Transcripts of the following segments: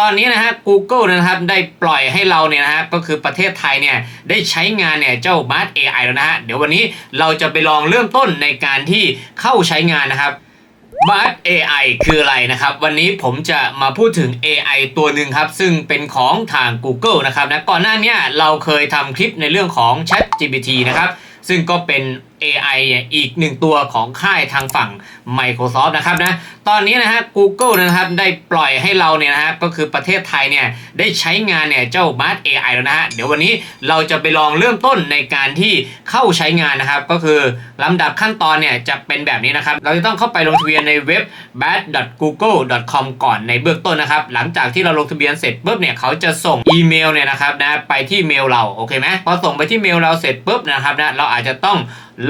ตอนนี้นะฮะ Google นะครับได้ปล่อยให้เราเนี่ยนะฮะก็คือประเทศไทยเนี่ยได้ใช้งานเนี่ยเจ้า Bard AI แล้วนะฮะเดี๋ยววันนี้เราจะไปลองเริ่มต้นในการที่เข้าใช้งานนะครับ Bard AI คืออะไรนะครับ วันนี้ผมจะมาพูดถึง AI ตัวหนึ่งครับ ซึ่งเป็นของทาง Google นะครับนะก่อนหน้านี้เราเคยทำคลิปในเรื่องของ Chat GPT นะครับซึ่งก็เป็น AI เนี่ยอีกหนึ่งตัวของค่ายทางฝั่ง Microsoft นะครับนะ ตอนนี้นะฮะ Google นะครับได้ปล่อยให้เราเนี่ยนะฮะก็คือประเทศไทยเนี่ยได้ใช้งานเนี่ยเจ้า Bard AI แล้วนะฮะ เดี๋ยววันนี้เราจะไปลองเริ่มต้นในการที่เข้าใช้งานนะครับ ก็คือลำดับขั้นตอนเนี่ยจะเป็นแบบนี้นะครับ เราจะต้องเข้าไปลงทะเบียนในเว็บ bard.google.com ก่อนในเบื้องต้นนะครับ หลังจากที่เราลงทะเบียนเสร็จปุ๊บเนี่ยเขาจะส่งอีเมลเนี่ยนะครับนะไปที่เมลเราโอเคไหมพอส่งไปที่เมลเราเสร็จปุ๊บนะครับนะเราอาจจะต้อง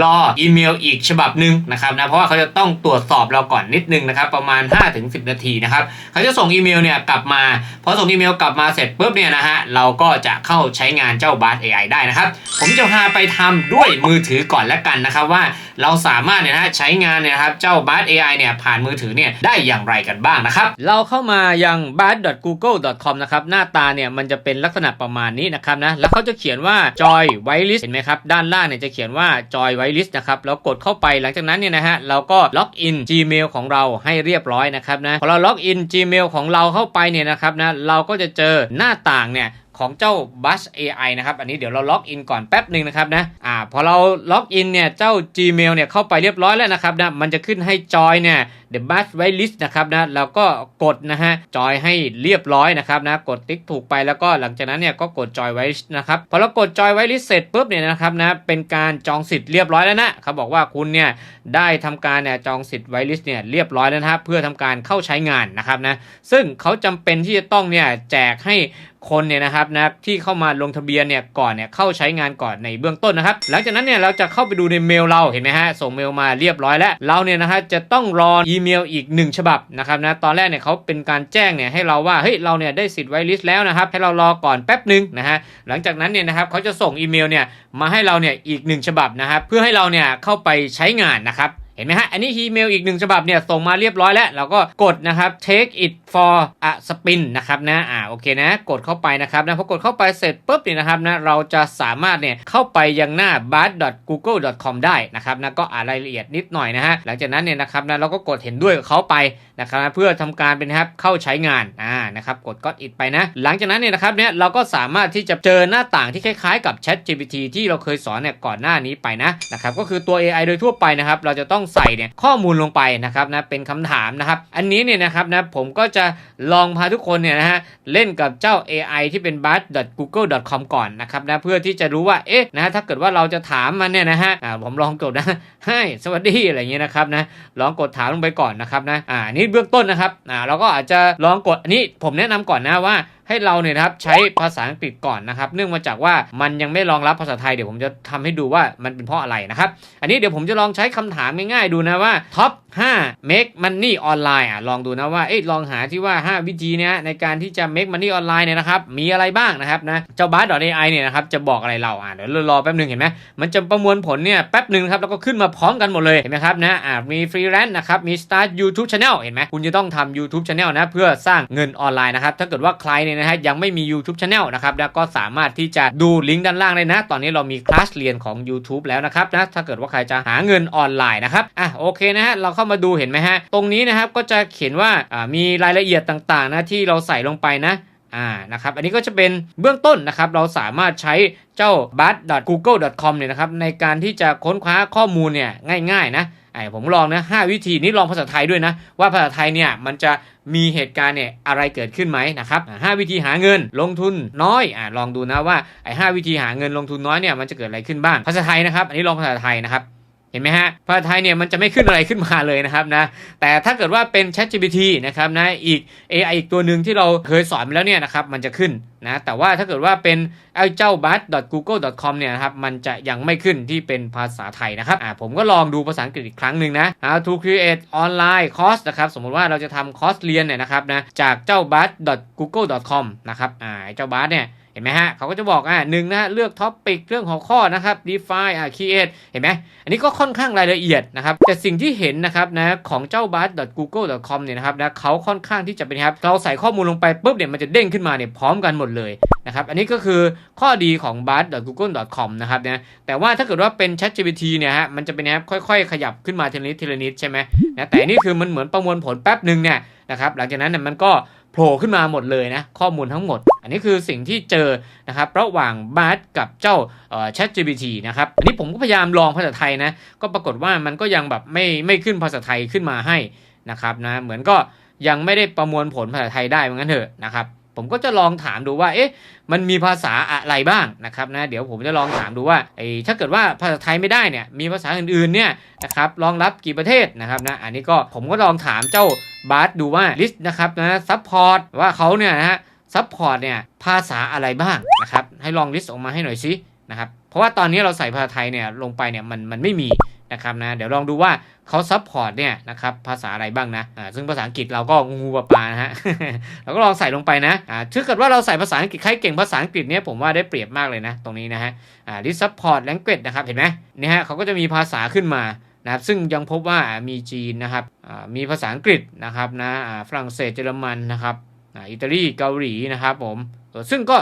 รออีเมลอีกฉบับหนึ่งนะครับนะเพราะว่าเขาจะต้องตรวจสอบเราก่อนนิดนึงนะครับประมาณ 5-10 นาทีนะครับเขาจะส่งอีเมลเนี่ยกลับมาพอส่งอีเมลกลับมาเสร็จปุ๊บเนี่ยนะฮะเราก็จะเข้าใช้งานเจ้า Bard AI ได้นะครับ ผมจะพาไปทำด้วยมือถือก่อนแล้วกันนะครับว่าเราสามารถเนี่ยนะใช้งานเนี่ยครับเจ้า Bard AI เนี่ยผ่านมือถือเนี่ยได้อย่างไรกันบ้างนะครับ เราเข้ามายัง b a r google com นะครับหน้าตาเนี่ยมันจะเป็นลักษณะประมาณนี้นะครับนะแล้วเขาจะเขียนว่า joy whitelist เห็นไหมครับด้านล่างเนี่ยจะเขียนว่า joy ไวริสนะครับแล้วกดเข้าไปหลังจากนั้นเนี่ยนะฮะเราก็ล็อกอิน Gmail ของเราให้เรียบร้อยนะครับนะพอเราล็อกอิน Gmail ของเราเข้าไปเนี่ยนะครับนะเราก็จะเจอหน้าต่างเนี่ย ของเจ้า Buzz AI นะครับ อันนี้เดี๋ยวเราล็อกอินก่อนแป๊บหนึ่งนะครับนะอ่าพอเราล็อกอินเนี่ยเจ้า Gmail เนี่ยเข้าไปเรียบร้อยแล้วนะครับนะมันจะขึ้นให้จอยเนี่ย The Buzz Whitelist นะครับนะแล้วก็กดนะฮะจอยให้เรียบร้อยนะครับนะกดติ๊กถูกไปแล้วก็หลังจากนั้นเนี่ยก็กดจอย Whitelist นะครับพอเรากดจอย Whitelist เสร็จปุ๊บเนี่ยนะครับนะเป็นการจองสิทธิ์เรียบร้อยแล้วนะเขาบอกว่าคุณเนี่ยได้ทำการเนี่ยจองสิทธิ์ Whitelist เนี่ยเรียบร้อยแล้วนะเพื่อทำการเข้าใช้งานนะครับนะซึ่งเขาจำเป็นที่จะต้องเนี่ยแจกให้ คนเนี่ยนะครับนะที่เข้ามาลงทะเบียนเนี่ยก่อนเนี่ยเข้าใช้งานก่อนในเบื้องต้นนะครับ หลังจากนั้นเนี่ยเราจะเข้าไปดูในเมลเราเห็นไหมฮะส่งเมลมาเรียบร้อยแล้ว เราเนี่ยนะฮะจะต้องรออีเมลอีก 1 ฉบับนะครับนะตอนแรกเนี่ยเขาเป็นการแจ้งเนี่ยให้เราว่าเฮ้ยเราเนี่ยได้สิทธิ์ไวลิสแล้วนะครับให้เรารอก่อนแป๊บหนึ่งนะฮะหลังจากนั้นเนี่ยนะครับเขาจะส่งอีเมลเนี่ยมาให้เราเนี่ยอีก 1 ฉบับนะครับเพื่อให้เราเนี่ยเข้าไปใช้งานนะครับ ห็นไหมฮะ อันนี้อีเมลอีกหนึ่งฉบับเนี่ยส่งมาเรียบร้อยแล้ว เราก็กดนะครับ take it for a spin นะครับนะ อ่า โอเคนะ กดเข้าไปนะครับนะ พอกดเข้าไปเสร็จปุ๊บเนี่ยนะครับนะ เราจะสามารถเนี่ยเข้าไปยังหน้า b a r g o o g l e c o m ได้นะครับนะ ก็อ่านรายละเอียดนิดหน่อยนะฮะ หลังจากนั้นเนี่ยนะครับนะ เราก็กดเห็นด้วยกับเขาไปนะครับนะเพื่อทำการเป็นครับเข้าใช้งาน อ่า นะครับ กด got it ไปนะ หลังจากนั้นเนี่ยนะครับเนี่ยเราก็สามารถที่จะเจอหน้าต่างที่คล้ายๆ กับ Chat GPT ที่เราเคยสอนเนี่ยก่อนหน้านี้ไปนะ นะครับ ก็คือตัว AI โดยทั่วไปนะครับ เราจะต้องใส่เนี่ยข้อมูลลงไปนะครับนะเป็นคำถามนะครับ อันนี้เนี่ยนะครับนะผมก็จะลองพาทุกคนเนี่ยนะฮะเล่นกับเจ้า AI ที่เป็น bard.google.com ก่อนนะครับนะเพื่อที่จะรู้ว่าเอ๊ะนะถ้าเกิดว่าเราจะถามมันเนี่ยนะฮะอ่าผมลองกดนะให้สวัสดีอะไรอย่างเงี้ยนะครับนะลองกดถามลงไปก่อนนะครับนะอ่านี่เบื้องต้นนะครับอ่าเราก็อาจจะลองกดอันนี้ผมแนะนำก่อนนะว่า ให้เราเนี่ยนะครับใช้ภาษาอังกฤษก่อนนะครับ เนื่องมาจากว่ามันยังไม่รองรับภาษาไทยเดี๋ยวผมจะทำให้ดูว่ามันเป็นเพราะอะไรนะครับ อันนี้เดี๋ยวผมจะลองใช้คำถามง่ายๆดูนะว่าท็อป5 make money online อะลองดูนะว่าเอ๊ะลองหาที่ว่า 5 วิธีเนี้ยในการที่จะ make money online เนี่ยนะครับมีอะไรบ้างนะครับนะเจ้า b a r AI เนี่ยนะครับจะบอกอะไรเราอะเดี๋ยวรอแป๊บหนึงเห็นไหมมันจะประมวลผลเนี่ยแป๊บหนึ่งครับแล้วก็ขึ้นมาพร้อมกันหมดเลยเห็นไหมครับนะอ่ามีฟรีแลนซ์นะครับมี start YouTube channel เห็นไหมคุณจะต้องทำ YouTube channel นะเพื่อสร้างเงินออนไลน์นะครับถ้าเกิดว่าใครเนี่ยนะฮะยังไม่มี YouTube channel นะครับแล้วก็สามารถที่จะดูลิงก์ด้านล่างเลยนะ ตอนนี้เรามีคลาสเรียนของ YouTube แล้วนะครับนะถ้าเกิดว่าใครจะหาเงินออนไลน์นะครับอะโอเคนะฮะเราเข้ามาดูเห็นไหมฮะ ตรงนี้นะครับก็จะเขียนว่าามีรายละเอียดต่างๆนะที่เราใส่ลงไปนะอ่านะครับอันนี้ก็จะเป็นเบื้องต้นนะครับ เราสามารถใช้เจ้า bard.google.com เนี่ยนะครับในการที่จะค้นคว้าข้อมูลเนี่ยง่าย ๆ นะไอผมลองนะ5วิธีนี้ลองภาษาไทยด้วยนะ ว่าภาษาไทยเนี่ยมันจะมีเหตุการณ์เนี่ยอะไรเกิดขึ้นไหมนะครับห้าวิธีหาเงินลงทุนน้อยอ่าลองดูนะว่าไอห้าวิธีหาเงินลงทุนน้อยเนี่ยมันจะเกิดอะไรขึ้นบ้างภาษาไทยนะครับ อันนี้ลองภาษาไทยนะครับ เห็นไหมฮะ ภาษาไทยเนี่ยมันจะไม่ขึ้นอะไรขึ้นมาเลยนะครับนะ แต่ถ้าเกิดว่าเป็น ChatGPT นะครับนะ อีก AI อีกตัวหนึ่งที่เราเคยสอนไปแล้วเนี่ยนะครับ มันจะขึ้น นะแต่ว่าถ้าเกิดว่าเป็นไอ้เจ้า bard.google.com เนี่ยนะครับมันจะยังไม่ขึ้นที่เป็นภาษาไทยนะครับอ่าผมก็ลองดูภาษาอังกฤษอีกครั้งหนึ่งนะ how to create online course นะครับสมมติว่าเราจะทำคอร์สเรียนเนี่ยนะครับนะจากเจ้า bard.google.com นะครับอ่าไอ้เจ้า bard เนี่ยเห็นไหมฮะเขาก็จะบอกอ่าหนึ่งนะเลือกท็อปิกเรื่องหัวข้อนะครับ define อ่า create เห็นไหมอันนี้ก็ค่อนข้างรายละเอียดนะครับ แต่สิ่งที่เห็นนะครับนะของเจ้า bard.google.com เนี่ยนะครับนะเขาค่อนข้างที่จะเป็นครับเราใส่ข้อมูลลงไปปุ๊บเนี่ยมันจะเด้งขึ้นมาเนี่ยพร้อมกันหมดเลยนะครับ อันนี้ก็คือข้อดีของ bard.google.com นะครับนะแต่ว่าถ้าเกิดว่าเป็น ChatGPT เนี่ยฮะมันจะเป็นนะครับค่อยๆ ขยับขึ้นมาทีละนิดทีละนิดใช่ไหมนะแต่นี่คือมันเหมือนประมวลผลแป๊บหนึ่งเนี่ยนะครับหลังจากนั้นเนี่ยมันก็โผล่ขึ้นมาหมดเลยนะข้อมูลทั้งหมด อันนี้คือสิ่งที่เจอนะครับระหว่าง Bard กับเจ้า ChatGPT นะครับอันนี้ผมก็พยายามลองภาษาไทยนะก็ปรากฏว่ามันก็ยังแบบไม่ไม่ขึ้นภาษาไทยขึ้นมาให้นะครับนะเหมือนก็ยังไม่ได้ประมวลผลภาษาไทยได้เหมือนกันเถอะนะครับ ผมก็จะลองถามดูว่า เอ๊ะ มันมีภาษาอะไรบ้างนะครับนะ เดี๋ยวผมจะลองถามดูว่าไอ้ถ้าเกิดว่าภาษาไทยไม่ได้เนี่ย มีภาษาอื่นๆเนี่ยนะครับ รองรับกี่ประเทศนะครับนะ อันนี้ก็ผมก็ลองถามเจ้าบาร์ดูว่าลิสต์นะครับนะซัพพอร์ตว่าเขาเนี่ยนะฮะซัพพอร์ตเนี่ยภาษาอะไรบ้างนะครับ ให้ลองลิสต์ออกมาให้หน่อยสินะครับ เพราะว่าตอนนี้เราใส่ภาษาไทยเนี่ยลงไปเนี่ยมันมันไม่มี นะครับนะเดี๋ยวลองดูว่าเขาซัพพอร์ตเนี่ยนะครับภาษาอะไรบ้างนะอ่าซึ่งภาษาอังกฤษเราก็งูปลาปลานะฮะเราก็ลองใส่ลงไปนะอ่าถ้าเกิดว่าเราใส่ภาษาอังกฤษใครเก่งภาษาอังกฤษเนี่ยผมว่าได้เปรียบมากเลยนะ ตรงนี้นะฮะอ่า list support language นะครับเห็นไหมเนี่ยฮะเขาก็จะมีภาษาขึ้นมานะครับซึ่งยังพบว่ามีจีนนะครับอ่ามีภาษาอังกฤษนะครับนะอ่าฝรั่งเศสเยอรมันนะครับอ่าอิตาลีเกาหลีนะครับผมซึ่งก็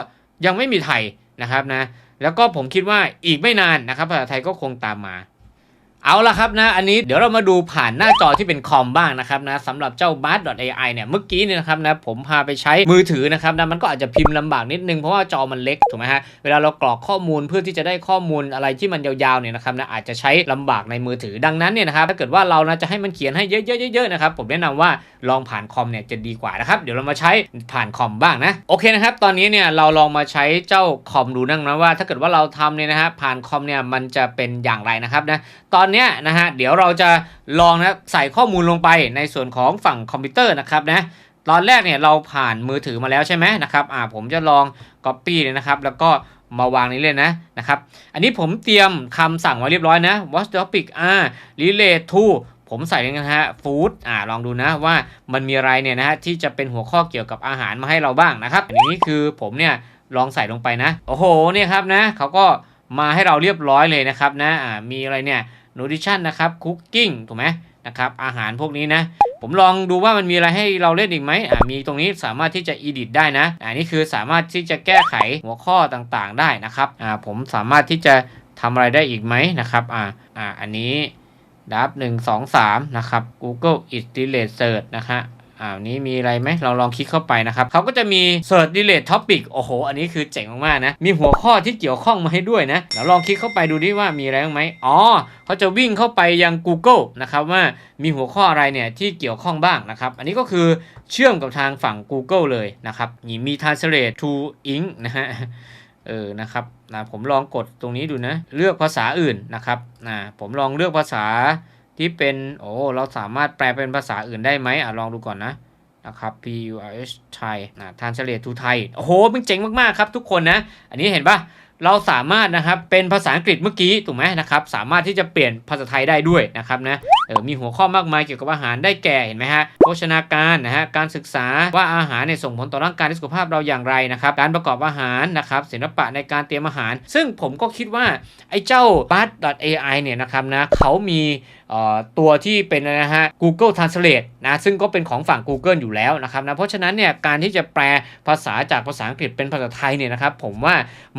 ยังไม่มีไทยนะครับนะแล้วก็ผมคิดว่าอีกไม่นานนะครับภาษาไทยก็คงตามมา เอาละครับนะ อันนี้เดี๋ยวเรามาดูผ่านหน้าจอที่เป็นคอมบ้างนะครับนะสำหรับเจ้า bard.ai เนี่ย เมื่อกี้เนี่ยนะครับนะผมพาไปใช้มือถือนะครับนะมันก็อาจจะพิมพ์ลำบากนิดนึงเพราะว่าจอมันเล็กถูกไหมฮะ เวลาเรากรอกข้อมูลเพื่อที่จะได้ข้อมูลอะไรที่มันยาวๆเนี่ยนะครับนะอาจจะใช้ลำบากในมือถือดังนั้นเนี่ยนะครับถ้าเกิดว่าเรานะจะให้มันเขียนให้เยอะๆๆนะครับผมแนะนำว่าลองผ่านคอมเนี่ยจะดีกว่านะครับเดี๋ยวเรามาใช้ผ่านคอมบ้างนะโอเคนะครับตอนนี้เนี่ยเราลองมาใช้เจ้าคอมดูนั่งนะว่า ถ้าเกิดว่าเราทำเนี่ยนะฮะผ่านคอมเนี่ยมันจะเป็นอย่างไรนะครับนะตอนเนี้ยนะฮะเดี๋ยวเราจะลองนะใส่ข้อมูลลงไปในส่วนของฝั่งคอมพิวเตอร์นะครับนะตอนแรกเนี่ยเราผ่านมือถือมาแล้วใช่ไหมนะครับอ่าผมจะลอง Copy เลยนะครับ แล้วก็มาวางนี้เลยนะนะครับอันนี้ผมเตรียมคำสั่งไว้เรียบร้อยนะ watch topic อ่า relate to ผมใส่เลยนะฮะ food อ่าลองดูนะว่ามันมีอะไรเนี่ยนะฮะที่จะเป็นหัวข้อเกี่ยวกับอาหารมาให้เราบ้างนะครับ อันนี้คือผมเนี่ยลองใส่ลงไปนะ โอ้โหเนี่ยครับนะเขาก็มาให้เราเรียบร้อยเลยนะครับนะอ่ามีอะไรเนี่ย นูทริชั่นนะครับคุกกิ้งถูกไหมนะครับอาหารพวกนี้นะผมลองดูว่ามันมีอะไรให้เราเล่นอีกไหมอ่ามีตรงนี้สามารถที่จะ edit ได้นะอันนี้คือสามารถที่จะแก้ไขหัวข้อต่างๆได้นะครับอ่าผมสามารถที่จะทำอะไรได้อีกไหมนะครับอ่าอ่าอันนี้ดับหนึ่งสองสามนะครับ Google i t i l a t e search นะฮะ อ่านี้มีอะไรไหมเราลองคลิกเข้าไปนะครับเขาก็จะมี search delete topic โอ้โห อันนี้คือเจ๋งมากๆนะ มีหัวข้อที่เกี่ยวข้องมาให้ด้วยนะเราลองคลิกเข้าไปดูดิว่ามีอะไรบ้างไหมอ๋อเขาจะวิ่งเข้าไปยัง Google นะครับว่ามีหัวข้ออะไรเนี่ยที่เกี่ยวข้องบ้างนะครับ อันนี้ก็คือเชื่อมกับทางฝั่ง Google เลยนะครับนี่มี translate to ink นะฮะเออ นะครับนะผมลองกดตรงนี้ดูนะ เลือกภาษาอื่นนะครับนะผมลองเลือกภาษา ที่เป็นโอ้เราสามารถแปลเป็นภาษาอื่นได้ไหมอะลองดูก่อนนะนะครับ P U R H Thai นะ translate to Thai โอ้โหมันเจ๋งมากๆครับทุกคนนะ อันนี้เห็นปะเราสามารถนะครับเป็นภาษาอังกฤษเมื่อกี้ถูกไหมนะครับสามารถที่จะเปลี่ยนภาษาไทยได้ด้วยนะครับนะเออมีหัวข้อมากมายเกี่ยวกับอาหารได้แก่เห็นไหมฮะโภชนาการนะฮะการศึกษาว่าอาหารเนี่ยส่งผลต่อร่างกายและสุขภาพเราอย่างไรนะครับการประกอบอาหารนะครับศิลปะในการเตรียมอาหาร ซึ่งผมก็คิดว่าไอ้เจ้า bard.ai เนี่ยนะครับนะเขามี ตัวที่เป็นนะฮะ Google Translate นะซึ่งก็เป็นของฝั่ง Google อยู่แล้วนะครับนะเพราะฉะนั้นเนี่ยการที่จะแปลภาษาจากภาษาอังกฤษเป็นภาษาไทยเนี่ยนะครับผมว่า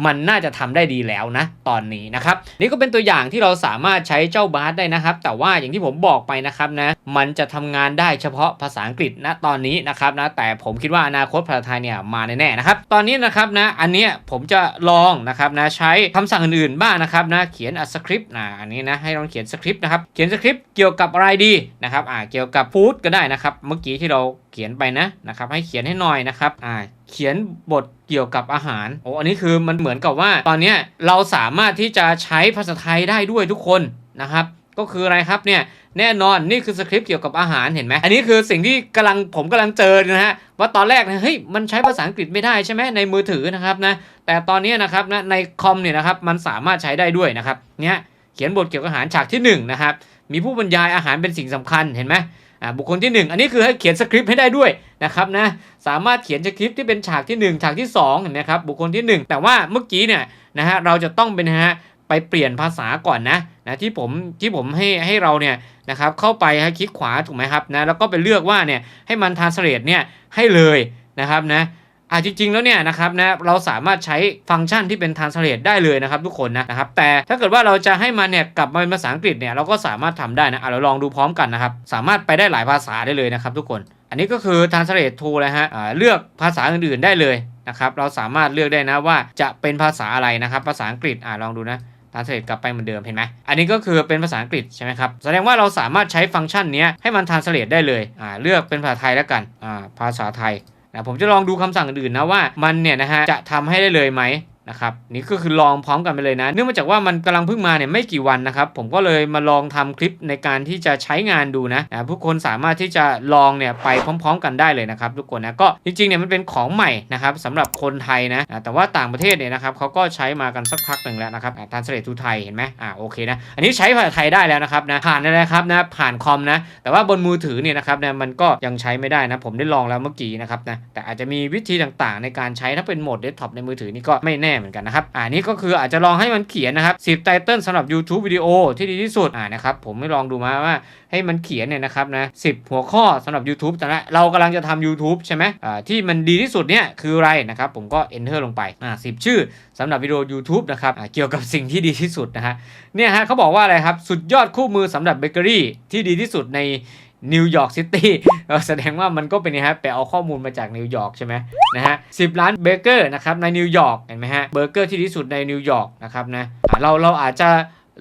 มันน่าจะทำได้ดีแล้วนะตอนนี้นะครับนี่ก็เป็นตัวอย่างที่เราสามารถใช้เจ้า Bard ได้นะครับ แต่ว่าอย่างที่ผมบอกไปนะครับนะมันจะทำงานได้เฉพาะภาษาอังกฤษนะตอนนี้นะครับนะแต่ผมคิดว่าอนาคตภาษาไทยเนี่ยมาแน่ๆนะครับตอนนี้นะครับนะอันเนี้ยผมจะลองนะครับนะใช้คำสั่งอื่นๆบ้างนะครับนะเขียนสคริปต์นะอันนี้นะให้ลองเขียนสคริปต์นะครับเขียนสคริปต์เกี่ยวกับอะไรดีนะครับอ่าเกี่ยวกับฟู้ดก็ได้นะครับ เมื่อกี้ที่เราเขียนไปนะนะครับให้เขียนให้หน่อยนะครับอ่าเขียนบทเกี่ยวกับอาหารโอ้อันนี้คือมันเหมือนกับว่า ตอนนี้เราสามารถที่จะใช้ภาษาไทยได้ด้วยทุกคนนะครับก็คืออะไรครับเนี่ยแน่นอนนี่คือสคริปต์เกี่ยวกับอาหารเห็นไหมอันนี้คือสิ่งที่กำลังผมกำลังเจอนะฮะว่าตอนแรกนะเฮ้ยมันใช้ภาษาอังกฤษไม่ได้ใช่ไหมในมือถือนะครับนะแต่ตอนนี้นะครับนะในคอมเนี่ยนะครับมันสามารถใช้ได้ด้วยนะครับเนี่ยเขียนบทเกี่ยวกับอาหารฉากที่หนึ่งนะครับ มีผู้บรรยายอาหารเป็นสิ่งสำคัญเห็นไหมบุคคลที่หนึ่งอันนี้คือให้เขียนสคริปต์ให้ได้ด้วยนะครับนะสามารถเขียนสคริปต์ที่เป็นฉากที่หนึ่งฉากที่สองเห็นไหมครับบุคคลที่หนึ่งแต่ว่าเมื่อกี้เนี่ยนะฮะเราจะต้องเป็นฮะไปเปลี่ยนภาษาก่อนนะนะที่ผมที่ผมให้ให้เราเนี่ยนะครับเข้าไปให้คลิกขวาถูกไหมครับนะแล้วก็ไปเลือกว่าเนี่ยให้มันทานสเลตเนี่ยให้เลยนะครับนะ อ่าจริง ๆ แล้วเนี่ยนะครับนะเราสามารถใช้ฟังก์ชันที่เป็น translate ได้เลยนะครับทุกคนนะนะครับแต่ถ้าเกิดว่าเราจะให้มันเนี่ยกลับมาเป็นภาษาอังกฤษเนี่ยเราก็สามารถทำได้นะอะเราลองดูพร้อมกันนะครับสามารถไปได้หลายภาษาได้เลยนะครับทุกคนอันนี้ก็คือ translate tool เลยฮะเลือกภาษาอื่นๆได้เลยนะครับเราสามารถเลือกได้นะว่าจะเป็นภาษาอะไรนะครับภาษาอังกฤษอ่าลองดูนะ translate กลับไปเหมือนเดิมเห็นไหม อันนี้ก็คือเป็นภาษาอังกฤษใช่ไหมครับ แสดงว่าเราสามารถใช้ฟังก์ชันนี้ให้มัน translate ได้เลย อ่า เลือกเป็นภาษาไทยแล้วกัน อ่า ภาษาไทย นะผมจะลองดูคำสั่งอื่นนะว่ามันเนี่ยนะฮะจะทำให้ได้เลยไหม นะครับนี่ก็คือลองพร้อมกันไปเลยนะ เนื่องมาจากว่ามันกำลังเพิ่งมาเนี่ยไม่กี่วันนะครับ ผมก็เลยมาลองทำคลิปในการที่จะใช้งานดูนะนะทุกคนสามารถที่จะลองเนี่ยไปพร้อม ๆ กันได้เลยนะครับทุกคนนะก็จริงๆเนี่ยมันเป็นของใหม่นะครับสำหรับคนไทยนะแต่ว่าต่างประเทศเนี่ยนะครับเขาก็ใช้มากันสักพักหนึ่งแล้วนะครับทานสเลตทูไทยเห็นไหมอ่าโอเคนะอันนี้ใช้ภาษาไทยได้แล้วนะครับนะผ่านได้แล้วครับนะผ่านคอมนะแต่ว่าบนมือถือเนี่ยนะครับเนี่ยมันก็ยังใช้ไม่ได้นะผมได้ลองแล้วเมื่อกี้นะครับนะแต่อาจจะมีวิธีต่างๆ ในการใช้ถ้าเป็นโหมดเดสก์ท็อปในมือถือนี่ก็ไม่แน่เหมือนกันนะครับอ่านี่ก็คืออาจจะลองให้มันเขียนนะครับ10ไตเติลสำหรับ YouTube วิดีโอที่ดีที่สุดอ่านะครับผมไม่ลองดูมาว่าให้มันเขียนเนี่ยนะครับนะ10หัวข้อสำหรับ YouTube แต่ละเรากำลังจะทำ YouTube ใช่ไหมอ่าที่มันดีที่สุดเนี่ยคืออะไรนะครับผมก็ enter ลงไปอ่า10ชื่อสำหรับวิดีโอ YouTube นะครับอ่าเกี่ยวกับสิ่งที่ดีที่สุดนะฮะเนี่ยฮะเขาบอกว่าอะไรครับสุดยอดคู่มือสำหรับเบเกอรี่ที่ดีที่สุดใน นิวยอร์กซิตี้แสดงว่ามันก็เป็นนะฮะไปเอาข้อมูลมาจากนิวยอร์กใช่ไหมนะฮะสิล้านเบเกอร์นะครับในนิวยอร์กเห็นไหมฮะเบเกอร์ที่ดีที่สุดในนิวยอร์กนะครับนะะเราเราอาจจะ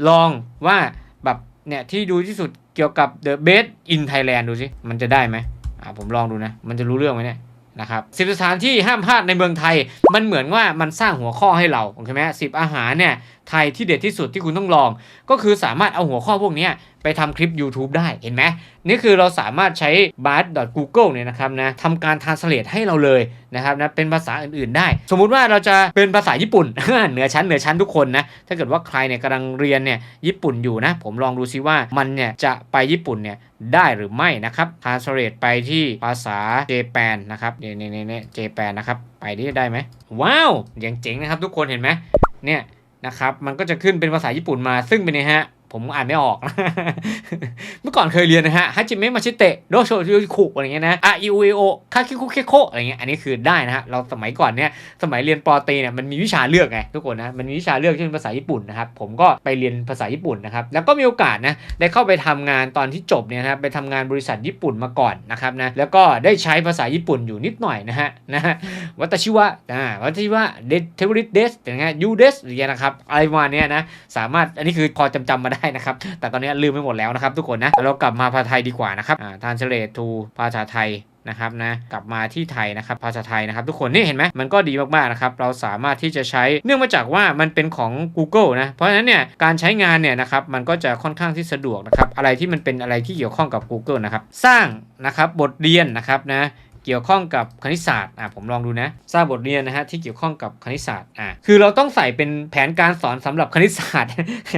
ลองว่าแบบเนี่ยที่ดูที่สุดเกี่ยวกับ The Best in Thailand ดูสิมันจะได้ไหมอ่าผมลองดูนะ มันจะรู้เรื่องไหมเนี่ยนะครับสิบสถานที่ห้ามพลาดในเมืองไทย มันเหมือนว่ามันสร้างหัวข้อให้เราโอเคไหมสิบอาหารเนี่ย ไทยที่เด็ดที่สุดที่คุณต้องลอง ก็คือสามารถเอาหัวข้อพวกนี้ไปทำคลิป YouTube ได้เห็นไหมนี่คือเราสามารถใช้ bard.google เนี่ยนะครับนะทำการ translate ให้เราเลยนะครับนะเป็นภาษาอื่นๆได้ สมมุติว่าเราจะเป็นภาษาญี่ปุ่น เหนือชั้นเหนือชั้นทุกคนนะถ้าเกิดว่าใครเนี่ยกำลังเรียนเนี่ยญี่ปุ่นอยู่นะ ผมลองดูซิว่ามันเนี่ยจะไปญี่ปุ่นเนี่ยได้หรือไม่นะครับ translate ไปที่ภาษาเจแปนนะครับเนี่ยเนี่ยเนี่ยเจแปนนะครับไปได้ได้ไหมว้าวอย่างเจ๋งนะครับทุกคนเห็นไหมเนี่ย นะครับ มันก็จะขึ้นเป็นภาษาญี่ปุ่นมาซึ่งเป็นไงฮะ ผมอ่านไม่ออก เมื่อก่อนเคยเรียนนะฮะฮัจิเมะมาชิเตะโดโชริคุอะไรเงี้ยนะอะอิอุเอโอคาคิคุเคโคอะไรเงี้ยอันนี้คือได้นะฮะเราสมัยก่อนเนี่ยสมัยเรียนปอตีเนี่ยมันมีวิชาเลือกไงทุกคนนะมันมีวิชาเลือกที่นภาษาญี่ปุ่นนะครับผมก็ไปเรียนภาษาญี่ปุ่นนะครับแล้วก็มีโอกาสนะได้เข้าไปทำงานตอนที่จบเนี่ยนะครับไปทำงานบริษัทญี่ปุ่นมาก่อนนะครับนะแล้วก็ได้ใช้ภาษาญี่ปุ่นอยู่นิดหน่อยนะฮะนะวัตชิวะอ่าวัตชิวะเดทเทวริเดสอย่างเงี้ยยูเดสอย่างเงี้ยนะครับอะไรประมาณเนี้ยนะสามารถอันนี้คือพอจำจำมาได้นะครับ แต่ตอนนี้ลืมไปหมดแล้วนะครับทุกคนนะเรากลับมาภาษาไทยดีกว่านะครับอ่าทานเฉลตทูภาษาไทยนะครับนะกลับมาที่ไทยนะครับภาษาไทยนะครับ ทุกคนนี่เห็นไหมมันก็ดีมากๆนะครับเราสามารถที่จะใช้เนื่องมาจากว่ามันเป็นของ Google นะเพราะฉะนั้นเนี่ยการใช้งานเนี่ยนะครับมันก็จะค่อนข้างที่สะดวกนะครับอะไรที่มันเป็นอะไรที่เกี่ยวข้องกับ Google นะครับสร้างนะครับบทเรียนนะครับนะ เกี่ยวข้องกับคณิตศาสตร์อะผมลองดูนะสร้างบทเรียนนะฮะที่เกี่ยวข้องกับคณิตศาสตร์อะคือเราต้องใส่เป็นแผนการสอนสำหรับคณิตศาสตร์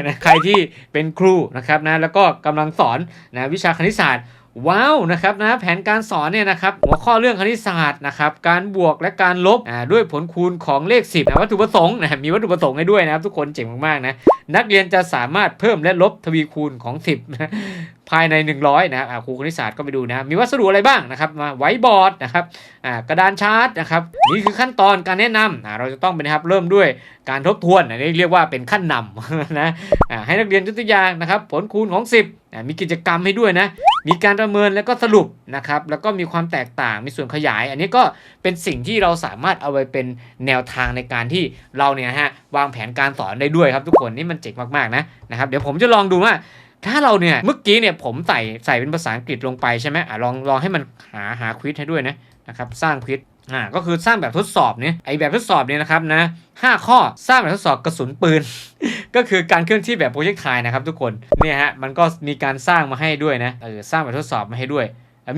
นะใครที่เป็นครูนะครับนะแล้วก็กำลังสอนนะวิชาคณิตศาสตร์ ว้าวนะครับนะแผนการสอนเนี่ยนะครับหัวข้อเรื่องคณิตศาสตร์นะครับการบวกและการลบอ่าด้วยผลคูณของเลข 10นะวัตถุประสงค์นะมีวัตถุประสงค์ให้ด้วยนะครับทุกคนเจ๋งมากๆนะนักเรียนจะสามารถเพิ่มและลบทวีคูณของ 10นะภายใน 100 นะครับครูคณิตศาสตร์ก็ไปดูนะมีวัสดุอะไรบ้างนะครับมาไวบอร์ดนะครับอ่ากระดานชาร์ตนะครับนี่คือขั้นตอนการแนะนำอ่าเราจะต้องเป็นครับเริ่มด้วยการทบทวนอันนี้เรียกว่าเป็นขั้นนำนะอ่าให้นักเรียนยกตัวอย่างนะครับผลคูณของ 10อ่ามีกิจกรรมให้ด้วยนะ มีการประเมินแล้วก็สรุปนะครับแล้วก็มีความแตกต่างมีส่วนขยาย อันนี้ก็เป็นสิ่งที่เราสามารถเอาไปเป็นแนวทางในการที่เราเนี่ยฮะวางแผนการสอนได้ด้วยครับทุกคนนี่มันเจ๋งมากๆนะนะครับเดี๋ยวผมจะลองดูว่าถ้าเราเนี่ยเมื่อกี้เนี่ยผมใส่ใส่เป็นภาษาอังกฤษลงไปใช่ไหมอะลองลองให้มันหาหาควิดให้ด้วยนะนะครับสร้างควิด อ่าก็คือสร้างแบบทดสอบเนี่ยไอแบบทดสอบเนี่ยนะครับนะห้าข้อสร้างแบบทดสอบกระสุนปืน ก็คือการเคลื่อนที่แบบโปรเจกต์ไทนะครับทุกคนเนี่ยฮะมันก็มีการสร้างมาให้ด้วยนะเออสร้างแบบทดสอบมาให้ด้วย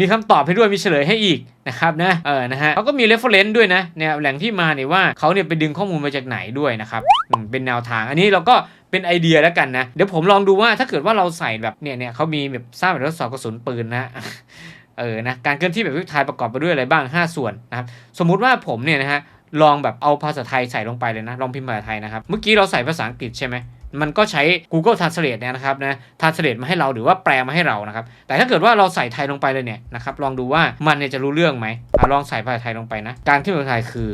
มีคำตอบให้ด้วยมีเฉลยให้อีกนะครับนะเออนะฮะเขาก็มี reference ด้วยนะเนี่ยแหล่งที่มาเนี่ยว่าเขาเนี่ยไปดึงข้อมูลมาจากไหนด้วยนะครับเป็นแนวทางอันนี้เราก็เป็นไอเดียแล้วกันนะ เดี๋ยวผมลองดูว่าถ้าเกิดว่าเราใส่แบบเนี่ยเนี่ยเขามีแบบสร้างแบบทดสอบกระสุนปืนนะ เออนะการเคลื่อนที่แบบวิถีไทยประกอบไปด้วยอะไรบ้าง 5 ส่วนนะครับสมมุติว่าผมเนี่ยนะฮะลองแบบเอาภาษาไทยใส่ลงไปเลยนะลองพิมพ์ภาษาไทยนะครับ เมื่อกี้เราใส่ภาษาอังกฤษใช่ไหมมันก็ใช้ Google Translate เนี่ยนะครับนะ Translate มาให้เราหรือว่าแปลมาให้เรานะครับ แต่ถ้าเกิดว่าเราใส่ไทยลงไปเลยเนี่ยนะครับ ลองดูว่ามันเนี่ยจะรู้เรื่องไหมอลองใส่ภาษาไทยลงไปนะ การที่ภาษาไทยคือ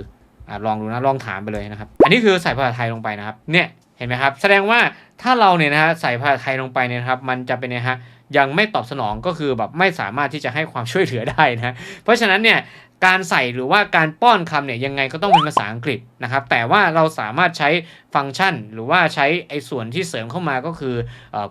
อลองดูนะ ลองถามไปเลยนะครับ อันนี้คือใส่ภาษาไทยลงไปนะครับ เนี่ย เห็นไหมครับ แสดงว่าถ้าเราเนี่ยนะฮะใส่ภาษาไทยลงไปเนี่ยครับ มันจะเป็นนะฮะ ยังไม่ตอบสนองก็คือแบบไม่สามารถที่จะให้ความช่วยเหลือได้นะเพราะฉะนั้นเนี่ยการใส่หรือว่าการป้อนคำเนี่ยยังไงก็ต้องเป็นภาษาอังกฤษนะครับ แต่ว่าเราสามารถใช้ฟังก์ชัน หรือว่าใช้ไอ้ส่วนที่เสริมเข้ามาก็คือ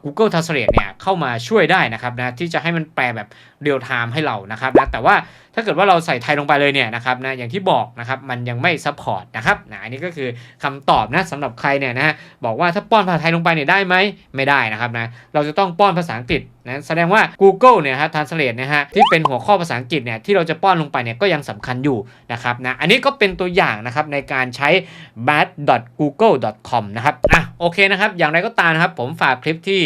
Google Translate เนี่ยเข้ามาช่วยได้นะครับนะที่จะให้มันแปลแบบเรียลไทม์ให้เรานะครับนะแต่ว่า ถ้าเกิดว่าเราใส่ไทยลงไปเลยเนี่ยนะครับนะอย่างที่บอกนะครับมันยังไม่ซัพพอร์ตนะครับนะอันนี้ก็คือคำตอบนะสำหรับใครเนี่ยนะบอกว่าถ้าป้อนภาษาไทยลงไปเนี่ยได้ไหมไม่ได้นะครับนะเราจะต้องป้อนภาษาอังกฤษนะแสดงว่า Google เนี่ยฮะ Translate นะฮะที่เป็นหัวข้อภาษาอังกฤษเนี่ยที่เราจะป้อนลงไปเนี่ยก็ยังสำคัญอยู่นะครับนะอันนี้ก็เป็นตัวอย่างนะครับในการใช้ bad.google.com นะครับอะโอเคนะครับอย่างไรก็ตามนะครับผมฝากคลิปที่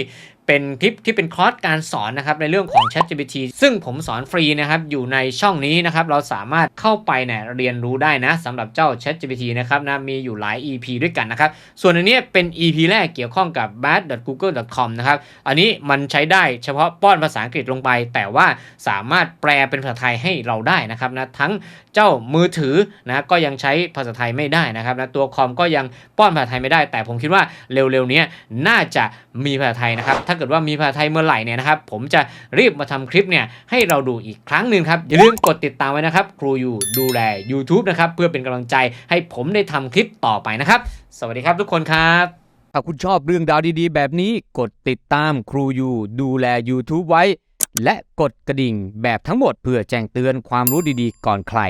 เป็นคลิปที่เป็นคอร์สการสอนนะครับในเรื่องของ ChatGPT ซึ่งผมสอนฟรีนะครับอยู่ในช่องนี้นะครับเราสามารถเข้าไปเนี่ยเรียนรู้ได้นะสำหรับเจ้า ChatGPT นะครับนะมีอยู่หลาย EP ด้วยกันนะครับส่วนอันนี้เป็น EP แรกเกี่ยวข้องกับ bad.google.com นะครับอันนี้มันใช้ได้เฉพาะป้อนภาษาอังกฤษลงไป แต่ว่าสามารถแปลเป็นภาษาไทยให้เราได้นะครับนะทั้งเจ้ามือถือนะก็ยังใช้ภาษาไทยไม่ได้นะครับนะตัวคอมก็ยังป้อนภาษาไทยไม่ได้ แต่ผมคิดว่าเร็วๆเนี้ยน่าจะมีภาษาไทยนะครับถ้าเกิดว่ามีภาษาไทยเมื่อไหร่เนี่ยนะครับ ผมจะรีบมาทำคลิปเนี่ยให้เราดูอีกครั้งหนึ่งครับ อย่าลืมกดติดตามไว้นะครับ ครูอยู่ดูแล YouTube นะครับ เพื่อเป็นกำลังใจให้ผมได้ทำคลิปต่อไปนะครับ สวัสดีครับทุกคนครับถ้าคุณชอบเรื่องราวดีๆ แบบนี้กดติดตามครูอยู่ดูแล YouTube ไว้ และกดกระดิ่งแบบทั้งหมดเพื่อแจ้งเตือนความรู้ดีๆ ก่อนใคร